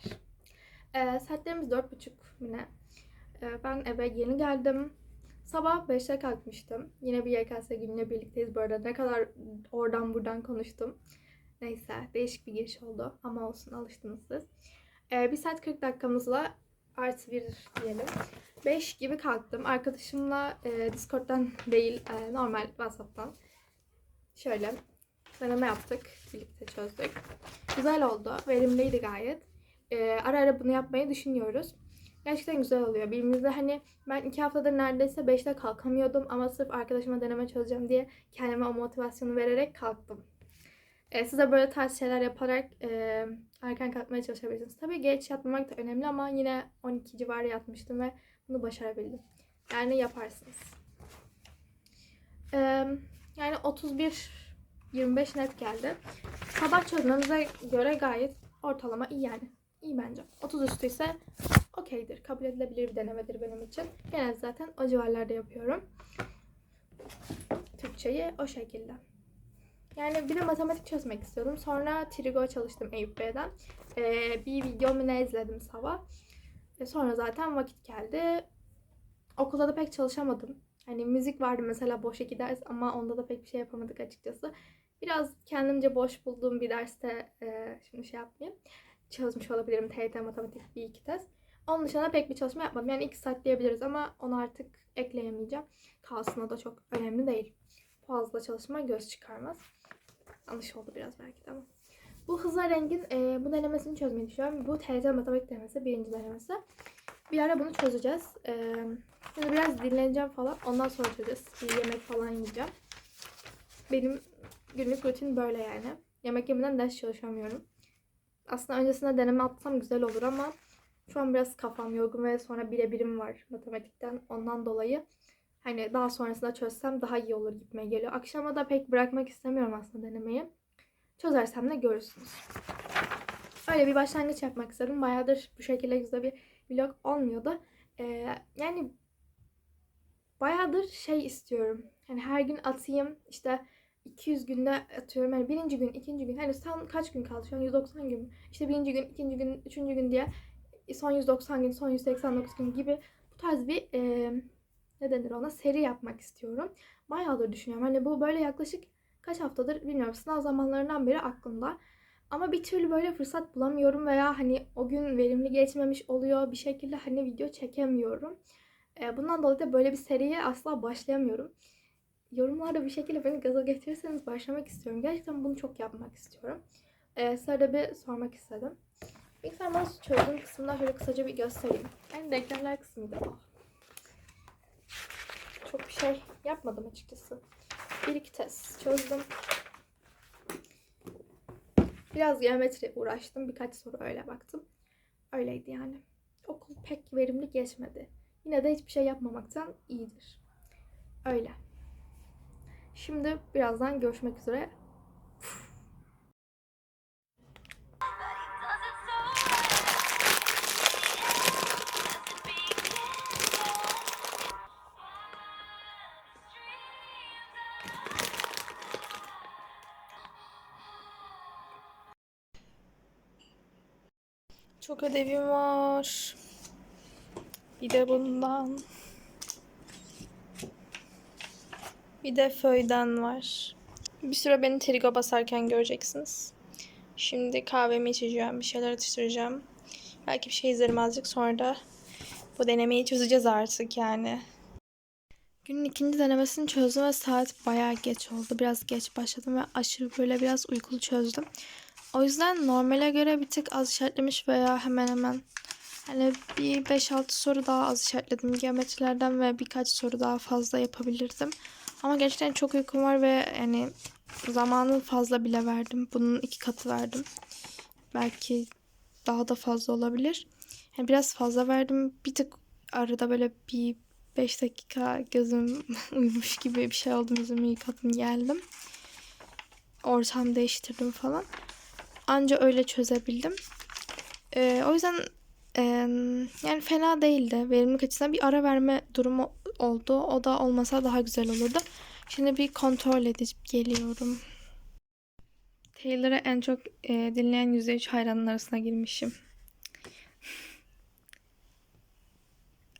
Selamlar. Ee, saatlerimiz dört buçuk yine. Ee, ben eve yeni geldim. Sabah 5'te kalkmıştım. Yine bir YKS günüyle birlikteyiz bu arada. Ne kadar oradan buradan konuştum. Neyse değişik bir giriş oldu. Ama olsun alıştınız siz. Ee, 1 saat 40 dakikamızla artı bir diyelim. 5 gibi kalktım. Arkadaşımla e, Discord'dan değil e, normal WhatsApp'tan. Şöyle deneme yaptık. Birlikte çözdük. Güzel oldu. Verimliydi gayet. Ee, ara ara bunu yapmayı düşünüyoruz. Gerçekten güzel oluyor. Birbirimizde hani ben iki haftadır neredeyse 5'te kalkamıyordum ama sırf arkadaşıma deneme çözeceğim diye kendime o motivasyonu vererek kalktım. Ee, siz de böyle tarz şeyler yaparak e, erken kalkmaya çalışabilirsiniz. Tabii geç yatmamak da önemli ama yine 12 civarı yatmıştım ve bunu başarabildim. Yani yaparsınız. Ee, yani 31 25 net geldi. Sabah çözmemize göre gayet ortalama iyi yani. İyi bence. 30 üstü ise okeydir. Kabul edilebilir bir denemedir benim için. Genelde zaten o civarlarda yapıyorum. Türkçeyi o şekilde. Yani bir de matematik çözmek istiyordum. Sonra Trigo çalıştım Eyüp Bey'den. Ee, bir videomu ne izledim sabah. E sonra zaten vakit geldi. Okulda da pek çalışamadım. Hani müzik vardı mesela boş iki ders ama onda da pek bir şey yapamadık açıkçası. Biraz kendimce boş bulduğum bir derste e, şimdi şey yapmayayım. Çalışmış olabilirim TYT matematik bir iki test. Onun dışında pek bir çalışma yapmadım. Yani iki saat diyebiliriz ama onu artık ekleyemeyeceğim. Kalsın da çok önemli değil. Fazla çalışma göz çıkarmaz. Yanlış oldu biraz belki de ama. Bu hızla rengin e, bu denemesini çözmeyi düşünüyorum. Bu TYT matematik denemesi birinci denemesi. Bir ara bunu çözeceğiz. E, şimdi biraz dinleneceğim falan. Ondan sonra çözeceğiz. Bir yemek falan yiyeceğim. Benim günlük rutin böyle yani. Yemek yemeden ders çalışamıyorum. Aslında öncesinde deneme atsam güzel olur ama şu an biraz kafam yorgun ve sonra birebirim var matematikten. Ondan dolayı hani daha sonrasında çözsem daha iyi olur gitmeye geliyor. Akşama da pek bırakmak istemiyorum aslında denemeyi. Çözersem de görürsünüz. Öyle bir başlangıç yapmak istedim. Bayağıdır bu şekilde güzel bir vlog olmuyordu. Ee, yani bayağıdır şey istiyorum. Yani her gün atayım işte 200 günde atıyorum yani birinci gün, ikinci gün hani tam kaç gün kaldı şu an 190 gün? İşte birinci gün, ikinci gün, üçüncü gün diye son 190 gün, son 189 gün gibi bu tarz bir e, ne denir ona seri yapmak istiyorum. Bayağıdır düşünüyorum. Hani bu böyle yaklaşık kaç haftadır bilmiyorum sınav zamanlarından beri aklımda. Ama bir türlü böyle fırsat bulamıyorum veya hani o gün verimli geçmemiş oluyor. Bir şekilde hani video çekemiyorum. E, bundan dolayı da böyle bir seriye asla başlayamıyorum yorumlarda bir şekilde beni gaza getirirseniz başlamak istiyorum. Gerçekten bunu çok yapmak istiyorum. Ee, size de bir sormak istedim. Bilgisayar mouse çözdüğüm kısımda şöyle kısaca bir göstereyim. Yani denklemler kısmıydı. Çok bir şey yapmadım açıkçası. Bir iki test çözdüm. Biraz geometri uğraştım. Birkaç soru öyle baktım. Öyleydi yani. Okul pek verimli geçmedi. Yine de hiçbir şey yapmamaktan iyidir. Öyle. Şimdi birazdan görüşmek üzere. Çok ödevim var. Bir de bundan. Bir de föyden var. Bir süre beni trigo basarken göreceksiniz. Şimdi kahvemi içeceğim, bir şeyler atıştıracağım. Belki bir şey izlerim azıcık sonra da bu denemeyi çözeceğiz artık yani. Günün ikinci denemesini çözdüm ve saat bayağı geç oldu. Biraz geç başladım ve aşırı böyle biraz uykulu çözdüm. O yüzden normale göre bir tık az işaretlemiş veya hemen hemen hani bir 5-6 soru daha az işaretledim geometrilerden ve birkaç soru daha fazla yapabilirdim. Ama gerçekten çok uykum var ve yani zamanın fazla bile verdim. Bunun iki katı verdim. Belki daha da fazla olabilir. Yani biraz fazla verdim. Bir tık arada böyle bir 5 dakika gözüm uyumuş gibi bir şey oldu. Yüzümü yıkadım geldim. Ortam değiştirdim falan. Anca öyle çözebildim. Ee, o yüzden e, yani fena değildi. Verimlilik açısından bir ara verme durumu oldu. O da olmasa daha güzel olurdu. Şimdi bir kontrol edip geliyorum. Taylor'ı en çok e, dinleyen %3 hayranın arasına girmişim.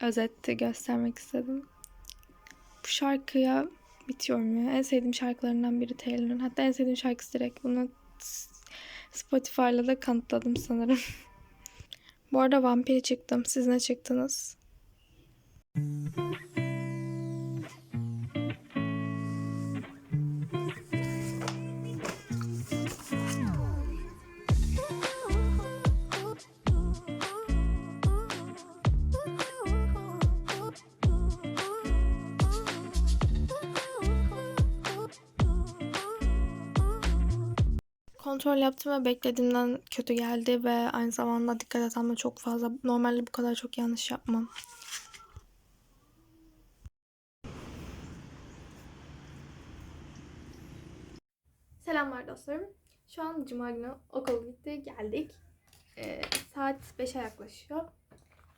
Özetti göstermek istedim. Bu şarkıya bitiyorum ya. En sevdiğim şarkılarından biri Taylor'ın. Hatta en sevdiğim şarkısı direkt. Bunu Spotify'la da kanıtladım sanırım. Bu arada vampiri çıktım. Siz ne çıktınız? Kontrol yaptım ve beklediğimden kötü geldi ve aynı zamanda dikkat etsem de çok fazla. Normalde bu kadar çok yanlış yapmam. Selamlar dostlarım. Şu an Cuma günü okul bitti, geldik. Ee, saat 5'e yaklaşıyor.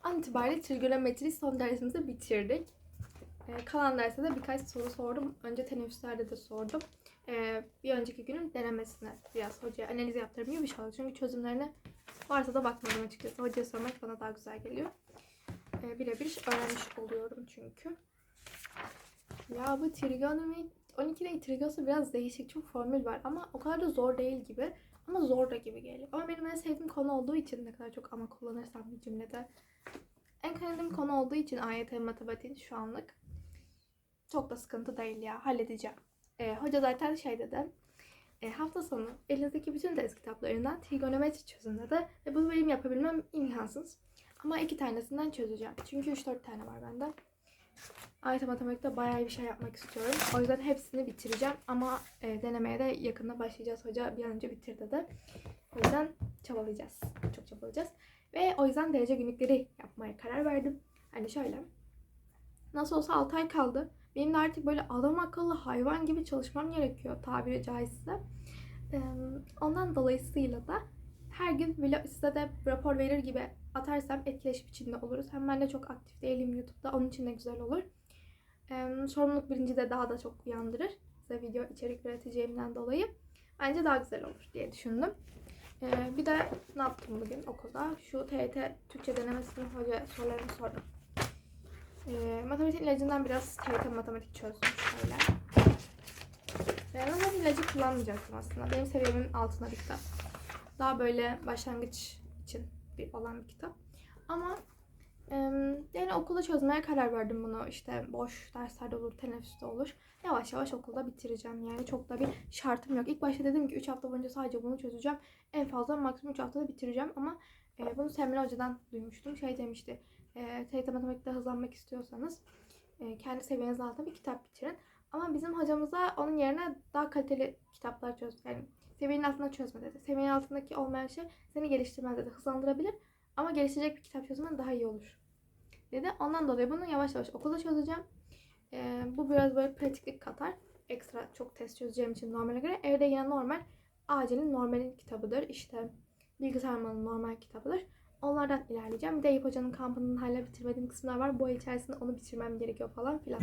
An itibariyle trigonometri son dersimizi bitirdik. Ee, kalan derste de birkaç soru sordum. Önce teneffüslerde de sordum. Ee, bir önceki günün denemesine biraz hocaya analiz yaptırım gibi bir şey. Çünkü çözümlerine varsa da bakmadım açıkçası. Hocaya sormak bana daha güzel geliyor. Ee, birebir öğrenmiş oluyorum çünkü. Ya bu trigonometri 12'de trigonometri biraz değişik. Çok formül var ama o kadar da zor değil gibi. Ama zor da gibi geliyor. Ama benim en sevdiğim konu olduğu için ne kadar çok ama kullanırsam bir cümlede. En sevdiğim konu olduğu için AYT matematik şu anlık. Çok da sıkıntı değil ya. Halledeceğim. Ee, hoca zaten şey dedi. E, hafta sonu elinizdeki bütün ders kitaplarından trigonometri çözün dedi. Ve bunu benim yapabilmem imkansız. Ama iki tanesinden çözeceğim. Çünkü 3-4 tane var bende. AYT matematikte bayağı bir şey yapmak istiyorum. O yüzden hepsini bitireceğim. Ama e, denemeye de yakında başlayacağız. Hoca bir an önce bitir dedi. O yüzden çabalayacağız. Çok çabalayacağız. Ve o yüzden derece günlükleri yapmaya karar verdim. Hani şöyle. Nasıl olsa 6 ay kaldı. Benim de artık böyle adam akıllı hayvan gibi çalışmam gerekiyor tabiri caizse. Ondan dolayısıyla da her gün böyle size de rapor verir gibi atarsam etkileşim içinde oluruz. Hem ben de çok aktif değilim YouTube'da. Onun için de güzel olur. Sorumluluk bilinci de daha da çok uyandırır. Size video içerik üreteceğimden dolayı. Bence daha güzel olur diye düşündüm. Bir de ne yaptım bugün okulda? Şu TYT Türkçe denemesinin hoca sorularını sordum. Ee, matematik ilacından biraz TYT matematik çözdüm şöyle. Ee, matematik ilacı kullanmayacaktım aslında. Benim seviyemin altında bir kitap. Daha böyle başlangıç için bir olan bir kitap. Ama e, yani okulda çözmeye karar verdim bunu. İşte boş derslerde olur, teneffüste olur. Yavaş yavaş okulda bitireceğim. Yani çok da bir şartım yok. İlk başta dedim ki 3 hafta boyunca sadece bunu çözeceğim. En fazla maksimum 3 haftada bitireceğim. Ama e, bunu Semra Hoca'dan duymuştum. Şey demişti. E, TYT matematikte hızlanmak istiyorsanız e, kendi seviyenizin altında bir kitap bitirin. Ama bizim hocamıza onun yerine daha kaliteli kitaplar çöz. Yani seviyenin altında çözme dedi. Seviyenin altındaki olmayan şey seni geliştirmez dedi. Hızlandırabilir ama geliştirecek bir kitap çözmen daha iyi olur dedi. Ondan dolayı bunu yavaş yavaş okulda çözeceğim. Ee, bu biraz böyle pratiklik katar. Ekstra çok test çözeceğim için normale göre. Evde yine normal. Acilin normalin kitabıdır. İşte bilgisayarmanın normal kitabıdır. Onlardan ilerleyeceğim. Bir de Eyüp Hoca'nın kampının hala bitirmediğim kısımlar var. Bu ay içerisinde onu bitirmem gerekiyor falan filan.